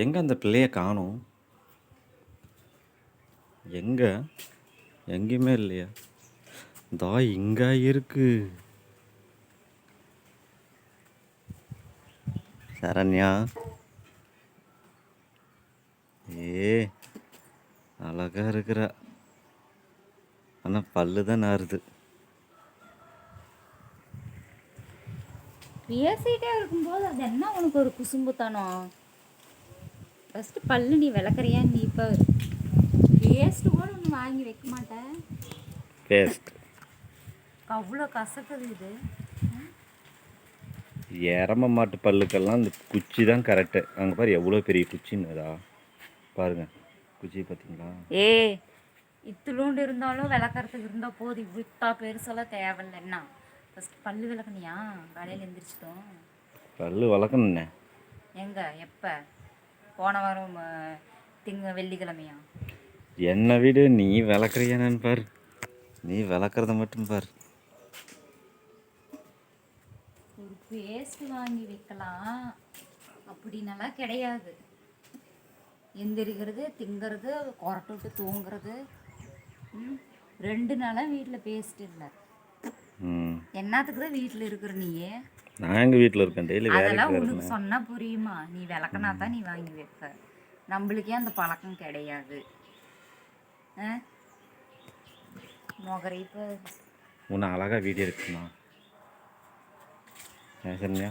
எங்கே அந்த பிள்ளைய காணும்? எங்கே? எங்கேயுமே இல்லையா. தா இங்கே இருக்கு. சரண்யா. ஏ அழகா இருக்கிறா. ஆனால் பல்லு தான் நாருது பேசிகிட்டே இருக்கும்போது அது என்ன உனக்கு ஒரு குசும்புத்தனம்? ஃபஸ்ட்டு பல்லு நீ விளக்குறியா? நீ இப்போ பேஸ்ட்டு கூட ஒன்று வாங்கி வைக்க மாட்டேன் பேஸ்ட் அவ்வளோ கசக்குது இது. எரம மாட்டு பல்லுக்கெல்லாம் இந்த குச்சி தான் கரெக்டு அங்கே பாரு எவ்வளோ பெரிய குச்சின்னுதா பாருங்க. குச்சி பார்த்தீங்களா? ஏ இத்துளூண்டு இருந்தாலும் விளக்கறதுக்கு இருந்தால் போதும். இவ்வளோ பெருசெல்லாம் தேவையில்ல. என்ன? ஃபஸ்ட் பல்லு விளக்குனியா? காலையில் எந்திரிச்சிட்டோம். பல்லு வளர்க்கணுண்ணே எங்கே? எப்போ? போன வாரம் திங்க வெள்ளிக்கிழமையா? என்னை விடு? நீ விளக்குறியானு பாரு. நீ விளக்குறத மட்டும் பாரு. ஒரு பேஸ்ட் வாங்கி வைக்கலாம். அப்படின்னலாம் கிடையாது. எந்திரிக்கிறது திங்கிறது கொரட்டை விட்டு தூங்குறது. ரெண்டு நாளாக வீட்டில் பேஸ்ட் இல்லை. என்னத்துக்கு தான் வீட்டில் இருக்கிற நீயே? நான் எங்கள் வீட்டில் இருக்கேன். டெய்லி அதெல்லாம் உனக்கு சொன்னா புரியுமா? நீ விளக்குனா தான் நீ வாங்கி வைப்ப. நம்மளுக்கே அந்த பழக்கம் கிடையாது? முகரை இப்போ உன்னை அழகாக வீடியோ எடுக்கணுமா ஏன் சரண்யா?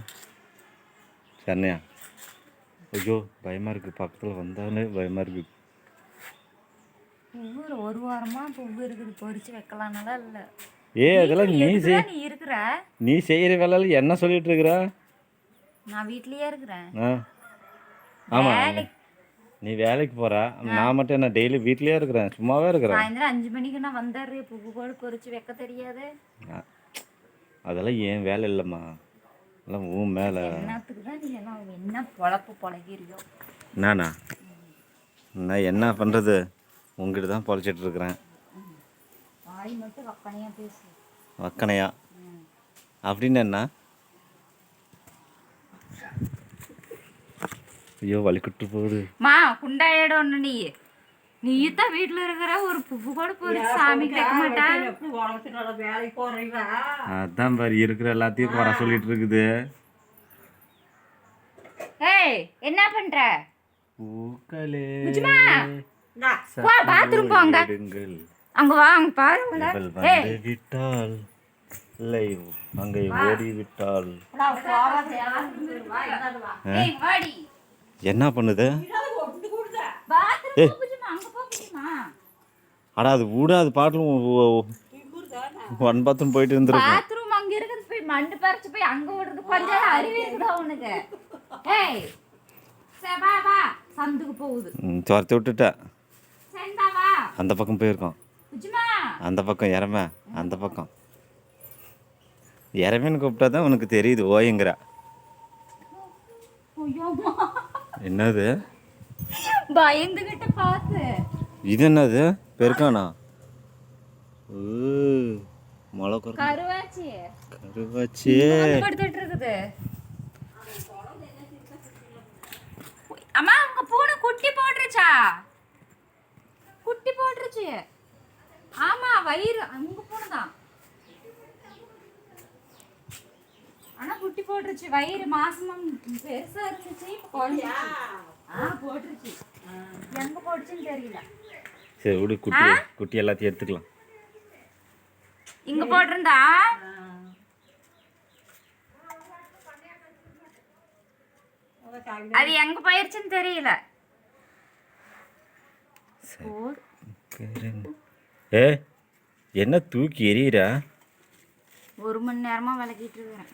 சரண்யா? ஐயோ பயமாக இருக்குது பக்கத்தில் வந்தாலே பயமாக இருக்குது பூவு ஒரு வாரமா பூவு இருக்குது பொறிச்சு வைக்கலாம்னாலாம் இல்லை. ஏ அதெல்லாம் நீ செய். நீ இருக்கிற. நீ செய்கிற வேலையில் என்ன சொல்லிட்டு இருக்கிற நான் வீட்லயே இருக்கிறேன். ஆ. ஆமாம் வேலைக்கு. நீ வேலைக்கு போகிறா நான் மட்டும் என்ன டெய்லி வீட்லேயே இருக்கிறேன்? சும்மாவே இருக்கிறேன்? சாயந்தரம் அஞ்சு மணிக்கு நான் வந்துடுறேன் பூவு கூட பொறிச்சு வைக்க தெரியாது. அதெல்லாம் ஏன் வேலை இல்லைம்மா? எல்லாம் உன் மேலே என்னத்துக்கு தான் நீ எல்லாம் என்ன பொழப்பு பொழகிறியோ? நானா? நான் என்ன பண்ணுறது உங்ககிட்ட தான் பொழைச்சிட்டு இருக்கிறேன். வாய் மட்டும் வக்கனையா பேசு வக்கனையா? அப்படின்னு என்ன? ஐயோ வலிக்குட்டு போகுது. மா குண்டாயிடும் ஒன்று நீ. நீ தான் வீட்டில் இருக்கிற ஒரு பூவு கூட பொறிச்சு சாமிக்கு வைக்க மாட்டா. அதான் பாரு இருக்கிற எல்லாத்தையும் குறை சொல்லிட்டு இருக்குது. ஏய் என்ன பண்ற? பூக்களே. போ பாத்ரூம் போங்க. அங்க வா அங்க பாருங்கள விட்டாள் இல்லை அங்கே ஓடி விட்டாள் ஏய் வாடி. என்ன பண்ணுது? அடா அது கூட அது பாட்டில் ஒன் பாத்ரூம் போயிட்டு இருந்திருக்கும். பாத்ரூம் அங்க இருக்குது போய் மண்டு பறிச்சு போய் அங்க விடுறது கொஞ்சம் அறிவு இருக்குதா உனக்கு? ஏய். சரி வா வா. சந்துக்கு போகுது. ம், துரத்தி விட்டுட்டேன் அந்த பக்கம் போயிருக்கோம் அந்த பக்கம் இறம அந்த பக்கம். இறமைன்னு கூப்பிட்டா தான் உனக்கு தெரியுது ஓயங்கிறா. என்னது? பயந்துகிட்ட பார்த்து. இது என்னது? பெருக்கானா? குறை கருவாச்சி. கருவாச்சி. அம்மா உங்க பூனை குட்டி போட்டுருச்சா? குட்டி போட்டுருச்சு. ஆமா வயிறு உங்க பூனை தான் ஆனா குட்டி போட்டுருச்சு வயிறு மாசமா பெருசா இருந்துச்சு இப்ப. ஆ போட்டுருச்சு. எங்க போட்டுச்சுன்னு தெரியல. சரி விடு குட்டி குட்டி எல்லாத்தையும் எடுத்துக்கலாம். இங்க போட்டிருந்தா? அது எங்க போயிருச்சுன்னு தெரியல. போடு. ஏ என்ன தூக்கி எறிகிறா ஒரு மணி நேரமா விளக்கிட்டு இருக்கிறேன்.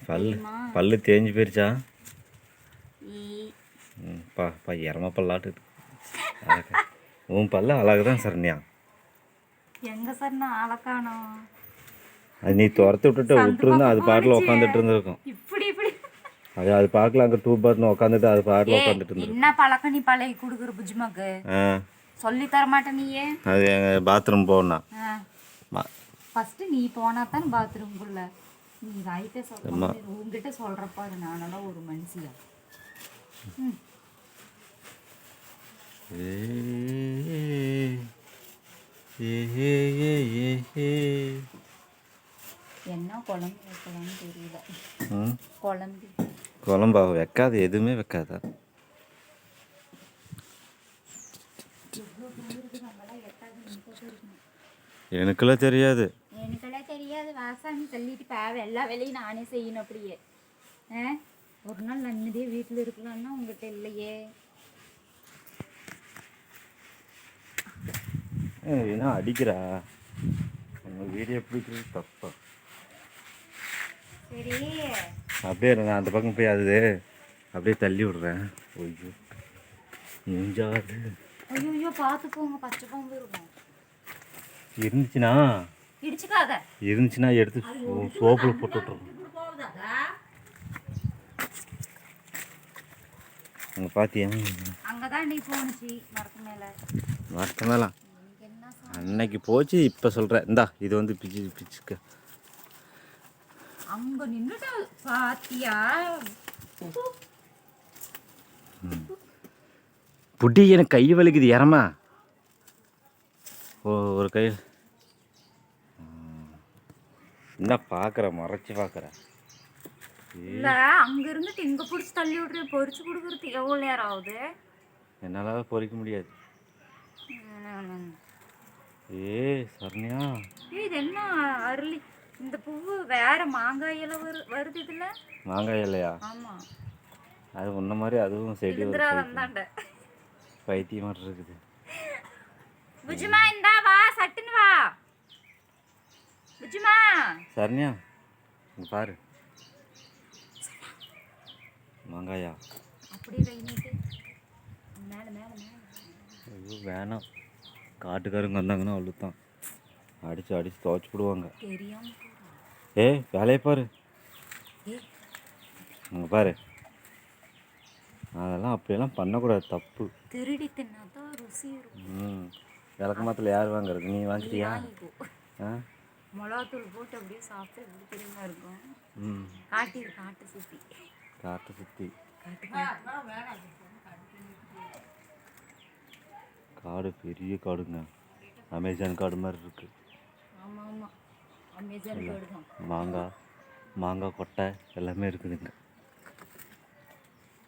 பல்லு பல்லு தேஞ்சு போயிருச்சா. ம், பா பா இறம பல்லாட்டுது. உன் பல்லு அழகு தான் சரண்யா. எங்க சார் நான் அழக்கானோம் அது நீ துரத்து விட்டுட்டு விட்டுருந்தா அது பாட்டில் உட்காந்துட்டு இருந்திருக்கும். இப்படி இப்படி. அது அது பார்க்கல அங்கே டூ பட்டன் உட்காந்துட்டு அது பாட்டில் உட்காந்துட்டு இருந்திருக்கும். என்ன பழக்கம் நீ பழகி கொடுக்குற புஜ்மக்கு ஆ. சொல்லி தர மாட்டேன் நீயே அது எங்கள் பாத்ரூம் போகணும் ஃபர்ஸ்ட் நீ போனா தான் பாத்ரூம்குள்ள நீ ரைட்டே சொல்ற உங்ககிட்ட சொல்றப்ப அது நானெல்லாம் ஒரு மனுஷியா. ம். என்ன குழம்பு வைக்கலாம்னு தெரியல. குழம்பு. குழம்பா வைக்காது எதுவுமே வைக்காதா. எனக்கெல்லாம் தெரியாது. எனக்கெல்லாம் தெரியாது. வாசாமி சொல்லிட்டு பாவம் எல்லா வேலையும் நானே செய்யணும் அப்படியே. ஆ? ஒரு நாள் நிம்மதியாக வீட்டில் இருக்கலாம்னா உங்ககிட்ட இல்லையே. ஏய், என்ன அடிக்கிறா? உங்கள் வீடியோ பிடிக்கிறது தப்பா. சரி. அப்படியே நான் அந்த பக்கம் போய் அது அப்படியே தள்ளி விடுறேன். ஐயோ நெஞ்சாது ஐயோ பார்த்து போங்க பச்சை பாம்பு இருக்கும். இருந்துச்சுன்னா? இடிச்சுக்காத. இருந்துச்சுன்னா எடுத்து சோப்புல போட்டு விட்ருவோம் அங்கே பார்த்தியா அங்கதான் நீ போணுச்சு மரத்து மேல. மரத்து மேலாம் அன்னைக்கு போச்சு இப்போ சொல்கிறேன் இந்தா இது வந்து பிச்சு பிச்சுக்க. அங்க நின்றுட்டு பாத்தியா? புட்டி எனக்கு கை வலிக்குது இறமா ஓ ஒரு கை. என்ன பார்க்குற மறைச்சி பார்க்குற இல்ல அங்க இருந்துட்டு இங்க புடிச்சு தள்ளி விடுற பொரிச்சு கொடுக்கறது எவ்வளவு நேரம் ஆகுது? என்னால் பொறிக்க முடியாது. ஏ சரண்யா. ஏய், இது என்ன அருளி? இந்த பூவு வேற மாங்காய் இலை வரு வருது இதுல? மாங்காய் இல்லையா ஆமா. அது முன்ன மாதிரி அதுவும் செடி தாண்ட பைத்தியம் இருக்குது. புஜுமா இந்தா வா சட்டுன்னு வா. புஜுமா சரண்யா இங்க பாரு. அப்படியே மேல மேல மேல. ஐயோ வேணாம். காட்டுக்காரங்க வந்தாங்கன்னா அவ்வளோதான் அடித்து அடித்து துவைச்சி போடுவாங்க. தெரியாம. ஏய் வேலையை பாரு. அங்கே பாரு. அதெல்லாம் அப்படியெல்லாம் பண்ணக்கூடாது தப்பு. திருடி தின்னாதான் ருசி இருக்கும். ம். விளக்க மாத்தில் யார் வாங்குறது நீ வாங்கிட்டியா? ஆ? மிளகாத்தூள் போட்டு அப்படியே சாப்பிட்டு எப்படி தெரியுமா இருக்கும்? ம். காட்டு சுத்தி. காட்டை சுற்றி காட்டு காடு பெரிய காடுங்க. அமேசான் காடு மாதிரி இருக்குது ஆமா ஆமா. அமேசான் கார்டு தான் மாங்காய் மாங்காய் கொட்டை எல்லாமே இருக்குதுங்க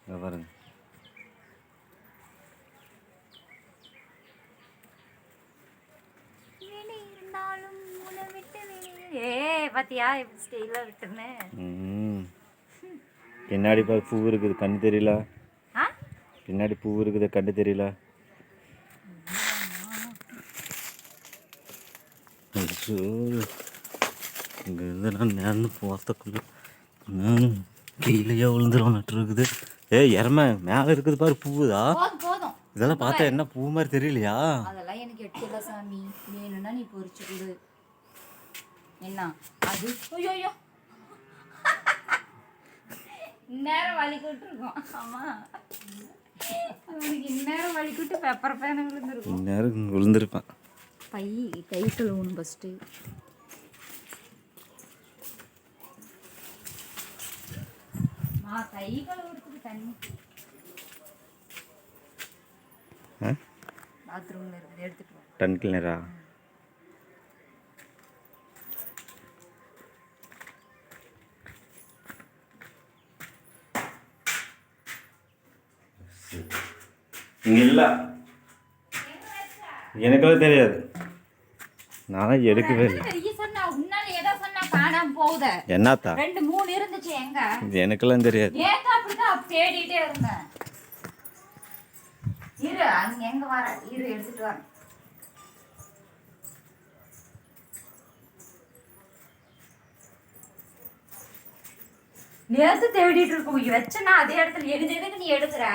இங்க பாருங்க வெளி இருந்தாலும் உன்னை விட்டு வெளியே ஏ பாத்தியா எப்படி ஸ்டைலாக விட்டுருன்னு ம் பின்னாடி பாரு பூ இருக்குது. கண்ணு தெரியல? பின்னாடி பூ இருக்குது. கண்ணு தெரியல? இங்கேருந்து நான் நேர்ந்து போகிறதுக்குள்ள கீழேயே விழுந்துருவான்ட்டு இருக்குது. ஏய் இறமை மேலே இருக்குது பாரு பூவுதா? போதும் இதெல்லாம் பார்த்தா என்ன பூ மாதிரி தெரியலையா? அதெல்லாம் எனக்கு எட்டுல சாமி. வேணும்னா நீ பொரிச்சு கொடு. என்ன? அது? ஐயோ ஐயோ இந்நேரம் வலி கூட்டிருக்கோம் ஆமா இந்நேரம் வலி கூட்டு பெப்பர் பேனை விழுந்திருக்கும். இந்நேரம் விழுந்திருப்பேன். கை கை கழுவணும் ஃபஸ்ட்டு மா கை கழுவுறதுக்கு தண்ணி. ஆ? பாத்ரூமில் இருக்குது. எடுத்துட்டு வா டன் கிளீனரா இங்கே இல்லை எனக்கெல்லாம் தெரியாது. நான் எடுக்கவே இல்லை. பெரிய சொன்னா? உன்னால ஏதோ சொன்னா காணாம போகுத? என்னத்தா? ரெண்டு மூணு இருந்துச்சு எங்க? இது எனக்கெல்லாம் தெரியாது. அப்படிதான் தேடிட்டே இருந்தேன். இரு அங்க எங்க வர? இரு எடுத்துட்டு வரேன் நேத்து தேடிட்டு இருக்கோம். வச்சனா அதே இடத்துல எழுது எதுக்கு நீ எடுக்கிற?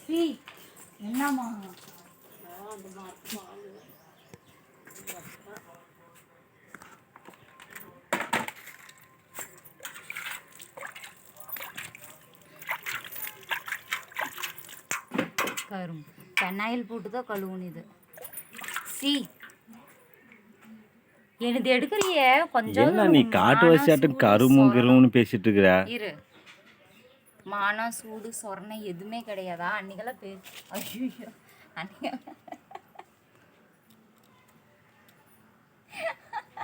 ஸ்ரீ என்னம்மா? கரும். பெண்ணாயில் போட்டு தான் கழுவணும் இது. சி. எனது எடுக்கிறிய? கொஞ்சம் நீ காட்டு வச்சாட்டும் கருமும் கிருமுன்னு பேசிட்டு இருக்கிற? இரு. மானம் சூடு சொரணை எதுவுமே கிடையாதா? அன்னைக்கெல்லாம் பே ஐயோ அன்னைக்கு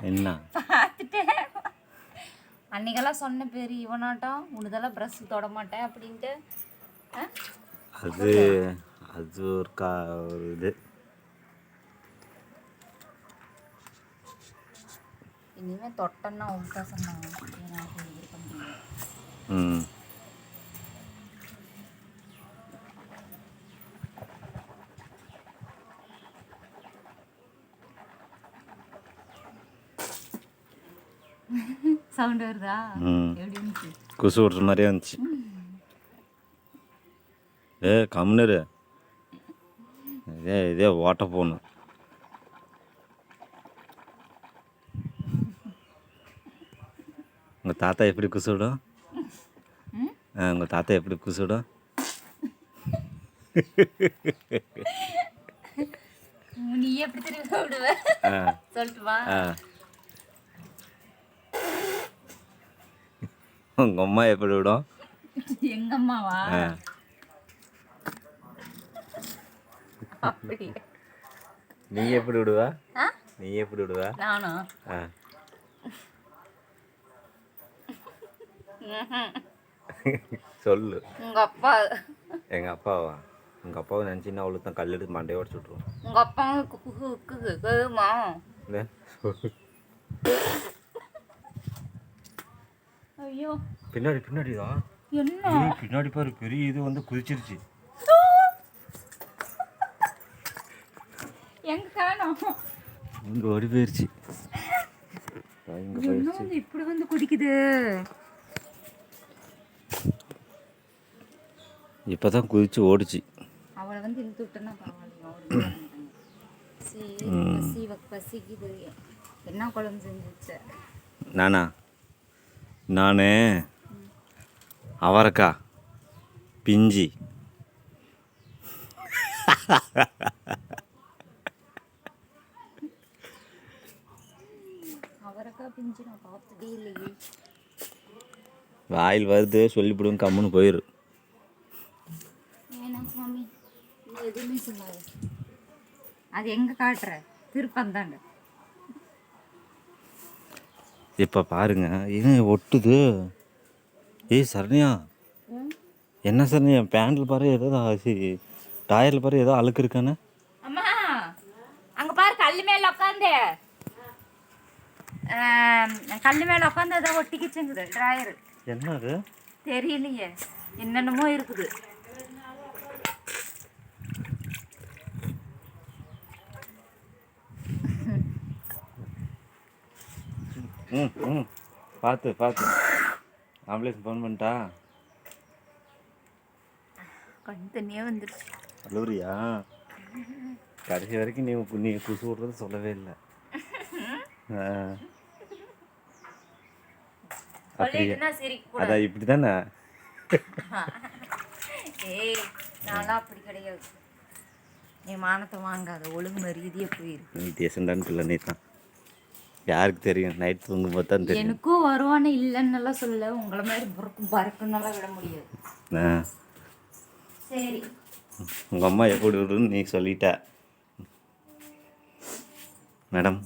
என்ன? பார்த்துட்டேன். அன்னைக்கெல்லாம் சொன்ன பேர் இவனாட்டம் உனதெல்லாம் ப்ரஷ் தொட மாட்டேன் அப்படின்ட்டு? அது அது ஒரு கா ஒரு இது. இனிமே தொட்டன்னா உள்டா சொன்னாங்க. ம். சவுண்ட் வருதா? குசு விட்ற மாதிரியே இருந்துச்சு. ஏ கம்னரு இதே இதே ஓட்ட போகணும் உங்கள் தாத்தா எப்படி குசு விடும் ம்? ஆ உங்கள் தாத்தா எப்படி குசு விடும் நீ எப்படி திரும்பி விடுவ ஆ சொல்லிட்டு வா ஆ உங்கள் அம்மா எப்படி விடும்? எங்க அம்மாவா நீ எப்படி விடுவா? நீ எப்படி விடுவா? ம்ஹும். சொல்லு. உங்க அப்பா. எங்கள் அப்பாவா? உங்கள் அப்பாவை நினச்சின்னா அவ்வளோ தான் கல் எடுத்து மண்டையை உடச்சு விட்ருவோம் உங்க அப்பா ஐயோ. பின்னாடி பின்னாடி தான் என்ன பின்னாடி பாரு பெரிய இது வந்து குதிச்சிருச்சு. எங்க காணோம்? இங்கே ஓடி போயிருச்சு. வந்து இப்படி வந்து குடிக்குது இப்போ தான் குதிச்சு ஓடிச்சு. அவளை வந்து இழுத்து விட்டேன்னா பரவாயில்லையா பசி பசிக்குது. என்ன குழம்பு செஞ்சு வச்ச நானா? நான் அவரைக்காய் பிஞ்சி. வாயில் வருது சொல்லிவிடுங்க கம்முன்னு போயிரு. அது எங்கே காட்டுற? திருப்பந்தாங்க இப்போ பாருங்க ஏன் ஒட்டுது. ஏய் சரண்யா. என்ன சரண்யா பேண்டில் பாரு ஏதோ டயரில் பாரு ஏதோ அழுக்கு இருக்கானே. அம்மா அங்கே பாரு கல் மேலே உட்காந்து கல் மேலே உட்காந்து ஏதோ ஒட்டிக்கிச்சுங்குது ட்ராயர். என்ன அது தெரியலையே என்னென்னமோ இருக்குது. ம் ம். பார்த்து பார்த்து ஆம்புலன்ஸ் ஃபோன் பண்ணிட்டா? கண் தண்ணியே வந்துருச்சு. அழுவுறியா கடைசி வரைக்கும் நீ நீ குசு விட்றது சொல்லவே இல்லை. அப்படியா. அதான் இப்படி தானே ஏய் நான்லாம் அப்படி கிடையாது. நீ மானத்தை வாங்காத. ஒழுங்கு மரியாதையே போயிரு. நீ டேசண்டான பிள்ளை நீ தான் யாருக்கு தெரியும்? நைட் தூங்கும் போது தான் தெரியும். எனக்கும் வருவானு இல்லைன்னெல்லாம் சொல்ல உங்களை மாதிரி பறக்கும் பறக்குன்னெல்லாம் விட முடியாது. ஆ. சரி. உங்கள் அம்மா எப்படி விடுன்னு நீ சொல்லிட்ட. மேடம்